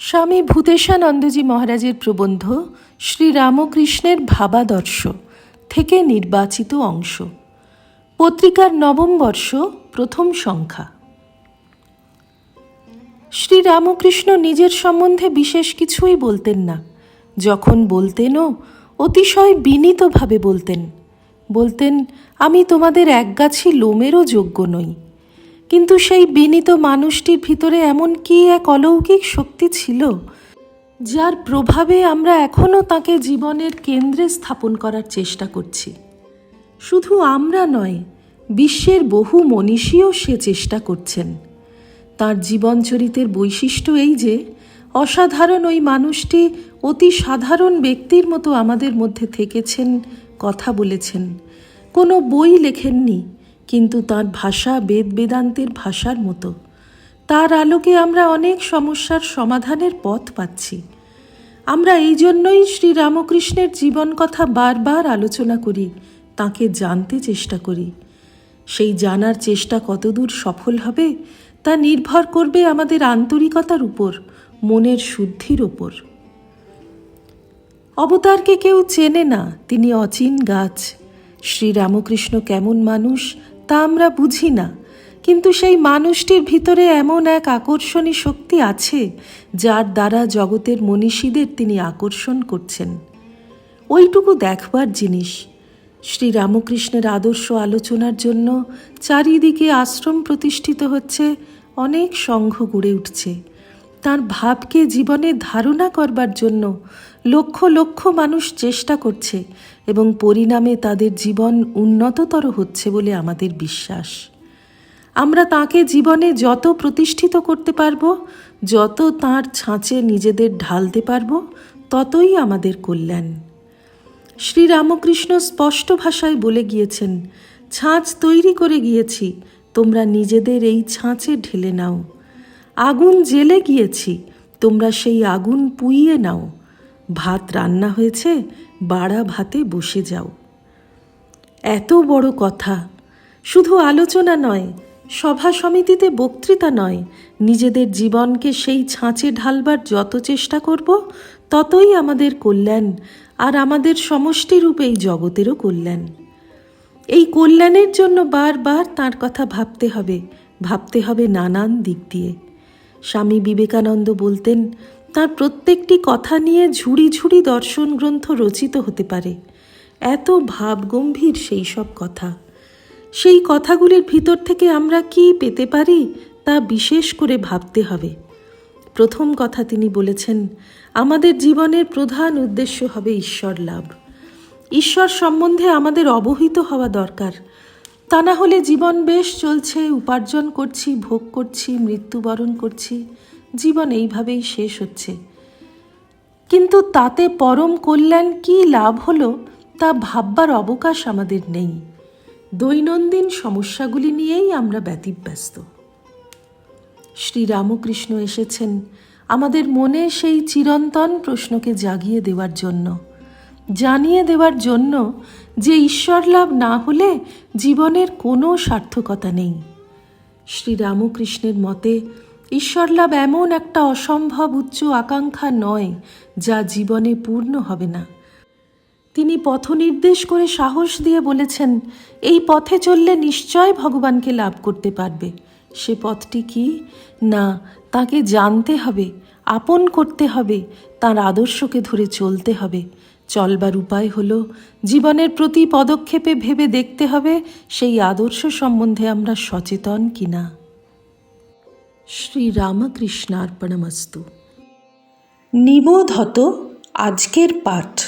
স্বামী ভূতেশানন্দজি মহারাজের প্রবন্ধ শ্রীরামকৃষ্ণের ভাবাদর্শ থেকে নির্বাচিত অংশ। পত্রিকার নবম বর্ষ প্রথম সংখ্যা। শ্রীরামকৃষ্ণ নিজের সম্বন্ধে বিশেষ কিছুই বলতেন না। যখন বলতেনও, অতিশয় বিনীতভাবে বলতেন। বলতেন, আমি তোমাদের একগাছি লোমেরও যোগ্য নই। কিন্তু সেই বিনীত মানুষটির ভিতরে এমন কি এক অলৌকিক শক্তি ছিল, যার প্রভাবে আমরা এখনও তাকে জীবনের কেন্দ্রে স্থাপন করার চেষ্টা করছি। শুধু আমরা নয়, বিশ্বের বহু মনীষীও সে চেষ্টা করছেন। তার জীবনচরিতের বৈশিষ্ট্য এই যে, অসাধারণ ওই মানুষটি অতি সাধারণ ব্যক্তির মতো আমাদের মধ্যে থেকেছেন, কথা বলেছেন। কোনো বই লেখেননি, কিন্তু তার ভাষা বেদ বেদান্তের ভাষার মতো। তার আলোকে আমরা অনেক সমস্যার সমাধানের পথ পাচ্ছি। আমরা এই জন্যই শ্রীরামকৃষ্ণের জীবন কথা বারবার আলোচনা করি, তাকে জানতে চেষ্টা করি। সেই জানার চেষ্টা কতদূর সফল হবে তা নির্ভর করবে আমাদের আন্তরিকতার উপর, মনের শুদ্ধির উপর। অবতারকে কেউ চেনে না, তিনি অচিন গাছ। শ্রীরামকৃষ্ণ কেমন মানুষ, তা আমরা বুঝি না। কিন্তু সেই মানুষটির ভিতরে এমন এক আকর্ষণী শক্তি আছে, যার দ্বারা জগতের মনীষীদের তিনি আকর্ষণ করছেন। ওইটুকু দেখবার জিনিস শ্রীরামকৃষ্ণের আদর্শ আলোচনার জন্য চারিদিকে আশ্রম প্রতিষ্ঠিত হচ্ছে, অনেক সংঘ গড়ে উঠছে। তার ভাবকে জীবনে ধারণা করবার জন্য লক্ষ লক্ষ মানুষ চেষ্টা করছে এবং পরিণামে তাদের জীবন উন্নততর হচ্ছে বলে আমাদের বিশ্বাস। আমরা তাকে জীবনে যত প্রতিষ্ঠিত করতে পারব, যত তার ছাঁচে নিজেদের ঢালতে পারব, ততই আমাদের কল্যাণ। শ্রীরামকৃষ্ণ স্পষ্ট ভাষায় বলে গিয়েছেন, ছাঁচ তৈরি করে গিয়েছি, তোমরা নিজেদের এই ছাঁচে ঢেলে নাও। আগুন জেলে গিয়েছি, তোমরা সেই আগুন পুইয়ে নাও। ভাত রান্না হয়েছে, বাড়া ভাতে বসে যাও। এত বড় কথা। শুধু আলোচনা নয় সভা সমিতিতে বক্তৃতা নয়। নিজেদের জীবনকে সেই ছাঁচে ঢালবার যত চেষ্টা করব, ততই আমাদের কল্যাণ আর আমাদের সমষ্টিরূপে এই জগতেরও কল্যাণ। এই কল্যাণের জন্য বারবার তার কথা ভাবতে হবে ভাবতে হবে নানান দিক দিয়ে। স্বামী বিবেকানন্দ বলতেন, তার প্রত্যেকটি কথা নিয়ে ঝুড়ি ঝুড়ি দর্শন গ্রন্থ রচিত হতে পারে। এত ভাবগম্ভীর সেই সব কথা। সেই কথাগুলির ভিতর থেকে আমরা কি পেতে পারি তা বিশেষ করে ভাবতে হবে। প্রথম কথা তিনি বলেছেন, আমাদের জীবনের প্রধান উদ্দেশ্য হবে ঈশ্বর লাভ। ঈশ্বর সম্বন্ধে আমাদের অবহিত হওয়া দরকার। তা না হলে জীবন বেশ চলছে, উপার্জন করছি, ভোগ করছি, মৃত্যুবরণ করছি, জীবন এইভাবেই শেষ হচ্ছে। কিন্তু তাতে পরম কল্যাণ কী লাভ হলো তা ভাববার অবকাশ আমাদের নেই। দৈনন্দিন সমস্যাগুলি নিয়েই আমরা ব্যতিব্যস্ত। শ্রীরামকৃষ্ণ এসেছেন আমাদের মনে সেই চিরন্তন প্রশ্নকে জাগিয়ে দেওয়ার জন্য, জানিয়ে দেওয়ার জন্য যে ঈশ্বর লাভ না হলে জীবনের কোনো সার্থকতা নেই। শ্রীরামকৃষ্ণের মতে, ঈশ্বর লাভ এমন একটা অসম্ভব উচ্চ আকাঙ্ক্ষা নয় যা জীবনে পূর্ণ হবে না। তিনি পথ নির্দেশ করে সাহস দিয়ে বলেছেন, এই পথে চললে নিশ্চয় ভগবানকে লাভ করতে পারবে। সে পথটি কি? না, তাকে জানতে হবে, আপন করতে হবে, তার আদর্শকে ধরে চলতে হবে। চলবার উপায় হলো, জীবনের প্রতি পদক্ষেপে ভেবে দেখতে হবে সেই আদর্শ সম্বন্ধে আমরা সচেতন কিনা। শ্রীরামকৃষ্ণার্পণমস্তু। নিবোধত আজকের পাঠ।